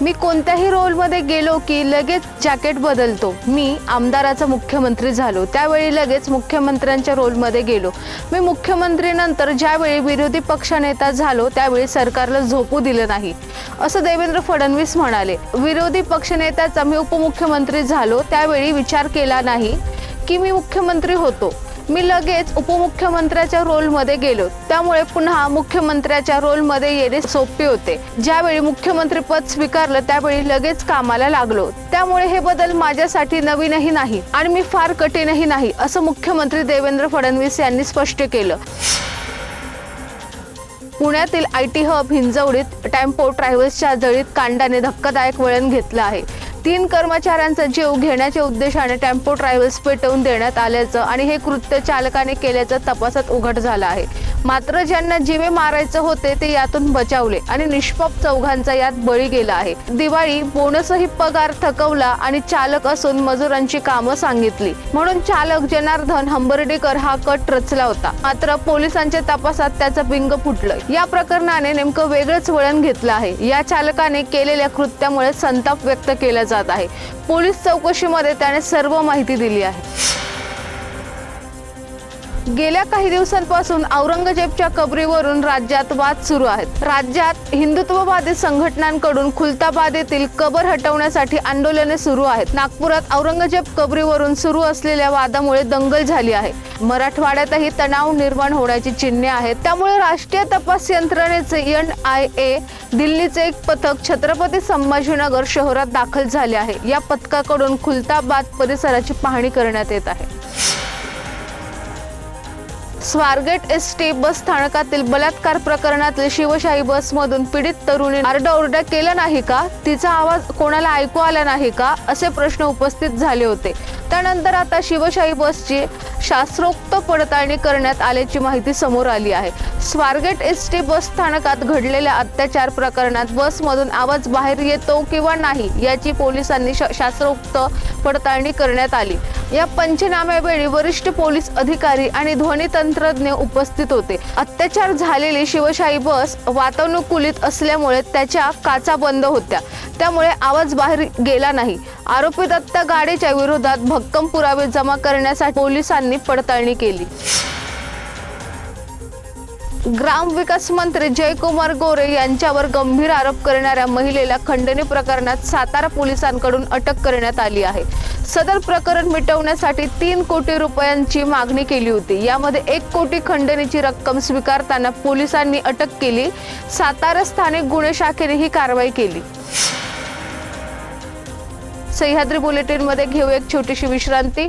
मी कोणत्याही रोलमध्ये गेलो की लगेच जॅकेट बदलतो. मी आमदाराचा मुख्यमंत्री झालो. त्यावेळी लगेच मुख्यमंत्र्यांच्या रोलमध्ये गेलो. मी मुख्यमंत्रीनंतर ज्यावेळी विरोधी पक्षनेता झालो त्यावेळी सरकारला झोपू दिलं नाही. असं देवेंद्र फडणवीस म्हणाले. विरोधी पक्षनेत्याचा मी उपमुख्यमंत्री झालो त्यावेळी विचार केला नाही की मी मुख्यमंत्री होतो. मी लगेच उपमुख्यमंत्र्याच्या रोलमध्ये गेलो. त्यामुळे पुन्हा मुख्यमंत्र्याच्या रोलमध्ये येणे सोपे होते. ज्यावेळी मुख्यमंत्री पद स्वीकारलं त्यावेळी लगेच कामाला लागलो. त्यामुळे हे बदल माझ्यासाठी नवीनही नाही आणि मी फार कठीणही नाही असं मुख्यमंत्री देवेंद्र फडणवीस यांनी स्पष्ट केलं. पुण्यातील आय टी हब हिंजवडीत टेम्पो ट्रॅव्हल्सच्या जळीत कांडाने धक्कादायक वळण घेतलं आहे. तीन कर्मचाऱ्यांचा जीव घेण्याच्या उद्देशाने टेम्पो ट्रॅव्हल्स पेटवून देण्यात आल्याचं आणि हे कृत्य चालकाने केल्याचं तपासात उघड झालं आहे. मात्र ज्यांना जीवे मारायचं होते ते यातून बचावले आणि निष्पाप चौघांचा यात बळी गेला आहे. दिवाळी बोनसही पगार थकवला आणि चालक असून मजुरांची कामं सांगितली. म्हणून चालक जनार्दन हंबर्डीकर हा कट रचला होता. मात्र पोलिसांच्या तपासात त्याचं बिंग फुटलं. या प्रकरणाने नेमकं वेगळंच वळण घेतलं आहे. या चालकाने केलेल्या कृत्यामुळे संताप व्यक्त केला जात आहे. पोलीस चौकशीमध्ये त्याने सर्व माहिती दिली आहे. गेल्या काही दिवसांपासून औरंगजेबच्या कबरीवरून राज्यात वाद सुरू आहेत. राज्यात हिंदुत्ववादी संघटनांकडून खुलताबाद येथील कबर हटवण्यासाठी आंदोलने सुरू आहेत. नागपुरात औरंगजेब कबरीवरून सुरू असलेल्या वादामुळे दंगल झाली आहे. मराठवाड्यातही तणाव निर्माण होण्याची चिन्हे आहेत. त्यामुळे राष्ट्रीय तपास यंत्रणेचे एन आय ए दिल्लीचे एक पथक छत्रपती संभाजीनगर शहरात दाखल झाले आहे. या पथकाकडून खुलताबाद परिसराची पाहणी करण्यात येत आहे. स्वारगेट एस टी बस स्थानकातील बलात्कार प्रकरणातील शिवशाही बसमधून पीडित तरुणी आरडाओरडा केला नाही का? तिचा आवाज कोणाला ऐकू आला नाही का? असे प्रश्न उपस्थित झाले होते. त्यानंतर आता शिवशाही बसची शास्त्रोक्त पडताळणी करण्यात आल्याची माहिती समोर आली आहे. स्वारगेट एस टी बस स्थानकात घडलेल्या अत्याचार प्रकरणात बसमधून आवाज बाहेर येतो किंवा नाही याची पोलिसांनी शा शास्त्रोक्त पडताळणी करण्यात आली. या पंचनाम्यावेळी वरिष्ठ पोलीस अधिकारी आणि ध्वनी तंत्रज्ञ उपस्थित होते. अत्याचार झालेली शिवशाही बस वातानुकूलित असल्यामुळे त्याच्या काचा बंद होत्या. त्यामुळे आवाज बाहेर गेला नाही. आरोपी दत्त गाडीच्या विरोधात भक्कम पुरावे जमा करण्यासाठी पोलिसांनी पडताळणी केली. ग्रामविकास मंत्री जयकुमार गोरे यांच्यावर गंभीर आरोप करणाऱ्या महिलेला खंडणी प्रकरणात सातारा पोलिसांकडून अटक करण्यात आली आहे. सदर प्रकरण मिटवण्यासाठी तीन कोटी रुपयांची मागणी केली होती. यामध्ये एक कोटी खंडणीची रक्कम स्वीकारताना पोलिसांनी अटक केली. सातारा स्थानिक गुन्हे शाखेने ही कारवाई केली. सह्याद्री बुलेटिनमध्ये घेऊ एक छोटीशी विश्रांती.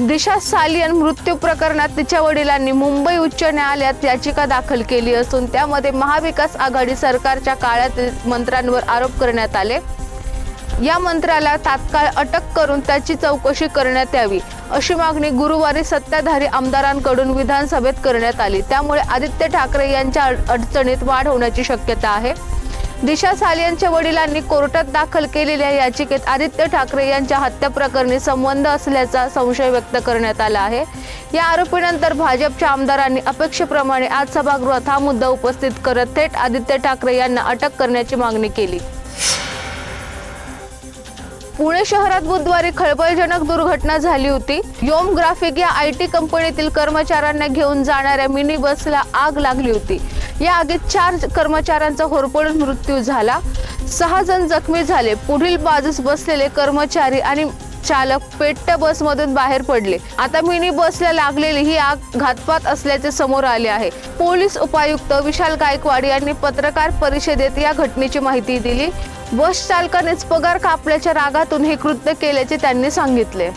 दिशा सालियन मृत्यू प्रकरणात तिच्या वडिलांनी मुंबई उच्च न्यायालयात याचिका दाखल केली असून त्यामध्ये महाविकास आघाडी सरकारच्या काळात मंत्र्यांवर आरोप करण्यात आले. या मंत्र्याला तात्काळ अटक करून त्याची चौकशी करण्यात यावी अशी मागणी गुरुवारी सत्ताधारी आमदारांकडून विधानसभेत करण्यात आली. त्यामुळे आदित्य ठाकरे यांच्या अड- अडचणीत वाढ होण्याची शक्यता आहे. दिशा सालियनच्या वडिलांनी कोर्टात दाखल केलेल्या याचिकेत आदित्य ठाकरे यांच्या हत्या प्रकरणी संबंध असल्याचा संशय व्यक्त करण्यात आला आहे. या आरोपीनंतर भाजपच्या आमदारांनी अपेक्षेप्रमाणे आज सभागृहात हा मुद्दा उपस्थित करत थेट आदित्य ठाकरे यांना अटक करण्याची मागणी केली. पुणे शहरात बुधवारी खळबळजनक दुर्घटना झाली होती. योम ग्राफिक या आय टी कंपनीतील कर्मचाऱ्यांना घेऊन जाणाऱ्या मिनी बसला आग लागली होती. या आगीत चार कर्मचाऱ्यांचा होरपळून मृत्यू झाला. सहा जण जखमी झाले. पुढील बाजूस बसलेले कर्मचारी आणि चालक पेट्ट्या बसमधून बाहेर पडले. आता मिनी बसला लागलेली ही आग घातपात असल्याचे समोर आले आहे. पोलीस उपायुक्त विशाल गायकवाड यांनी पत्रकार परिषदेत या घटनेची माहिती दिली. बस चालकानेच पगार कापल्याच्या रागातून हे कृत्य केल्याचे त्यांनी सांगितले.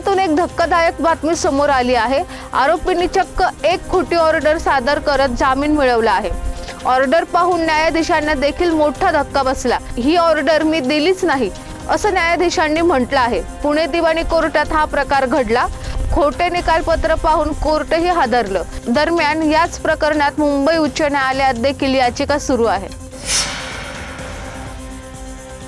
त्यातून एक धक्कादायक बातमी समोर आली आहे. आरोपींनी चक्क एक खोटी ऑर्डर सादर करत जामीन मिळवला आहे. ऑर्डर पाहून न्यायाधीशांना देखील मोठा धक्का बसला. ही ऑर्डर मी दिलीच नाही असं न्यायाधीशांनी म्हटलं आहे. पुणे दिवाणी कोर्टात हा प्रकार घडला. खोटे निकालपत्र पाहून कोर्टही हादरलं. दरम्यान याच प्रकरणात मुंबई उच्च न्यायालयात देखील याचिका सुरू आहे.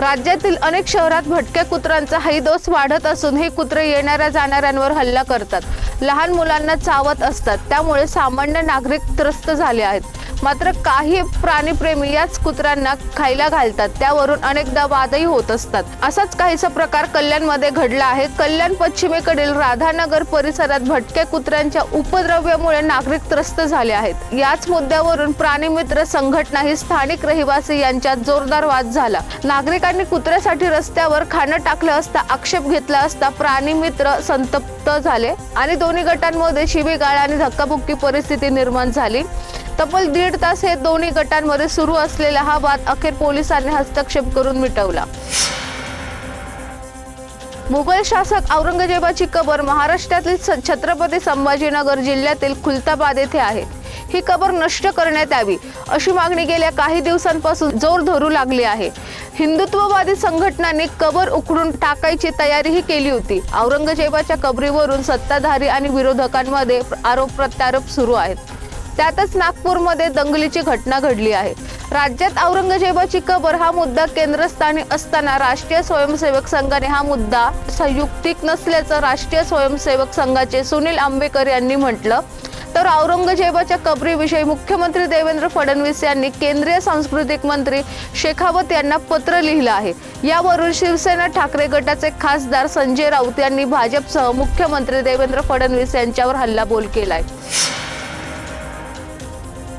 राज्यातील अनेक शहरात भटक्या कुत्र्यांचा हैदोस वाढत असून हे कुत्रे येणाऱ्या जाणाऱ्यांवर हल्ला करतात. लहान मुलांना चावत असतात. त्यामुळे सामान्य नागरिक त्रस्त झाले आहेत. मात्र काही प्राणीप्रेमी याच कुत्र्यांना खायला घालतात. त्यावरून अनेकदा वादही होत असतात. असाच काहीसा प्रकार कल्याणमध्ये घडला आहे. कल्याण पश्चिमेकडील राधानगर परिसरात भटक्या कुत्र्यांच्या उपद्रव्यामुळे नागरिक त्रस्त झाले आहेत. याच मुद्द्यावरून प्राणीमित्र संघटना ही स्थानिक रहिवासी यांच्यात जोरदार वाद झाला. नागरिकांनी कुत्र्यासाठी रस्त्यावर खाणं टाकलं असता आक्षेप घेतला असता प्राणीमित्र संतप्त झाले आणि दोन्ही गटांमध्ये शिवीगाळ आणि धक्काबुक्की परिस्थिती निर्माण झाली. तब्बल दीड तास हे दोन्ही गटांमध्ये सुरू असलेला हा वाद अखेर पोलिसांनी हस्तक्षेप करून मिटवला. मुघल शासक औरंगजेबाची कबर महाराष्ट्रातील छत्रपती संभाजीनगर जिल्ह्यातील खुलताबाद येथे आहे. ही कबर नष्ट करण्यात यावी अशी मागणी गेल्या काही दिवसांपासून जोर धरू लागली आहे. हिंदुत्ववादी संघटनांनी कबर उकडून टाकायची तयारीही केली होती. औरंगजेबाच्या कबरीवरून सत्ताधारी आणि विरोधकांमध्ये आरोप प्रत्यारोप सुरू आहेत. त्यातच नागपूरमध्ये दंगलीची घटना घडली आहे. राज्यात औरंगजेबाची कबर हा मुद्दा केंद्रस्थानी असताना राष्ट्रीय स्वयंसेवक संघाने हा मुद्दा संयुक्तिक नसल्याचं राष्ट्रीय स्वयंसेवक संघाचे सुनील आंबेकर यांनी म्हटलं. तर औरंगजेबाच्या कबरीविषयी मुख्यमंत्री देवेंद्र फडणवीस यांनी केंद्रीय सांस्कृतिक मंत्री शेखावत यांना पत्र लिहिलं आहे. यावरून शिवसेना ठाकरे गटाचे खासदार संजय राऊत यांनी भाजपसह मुख्यमंत्री देवेंद्र फडणवीस यांच्यावर हल्लाबोल केलाय.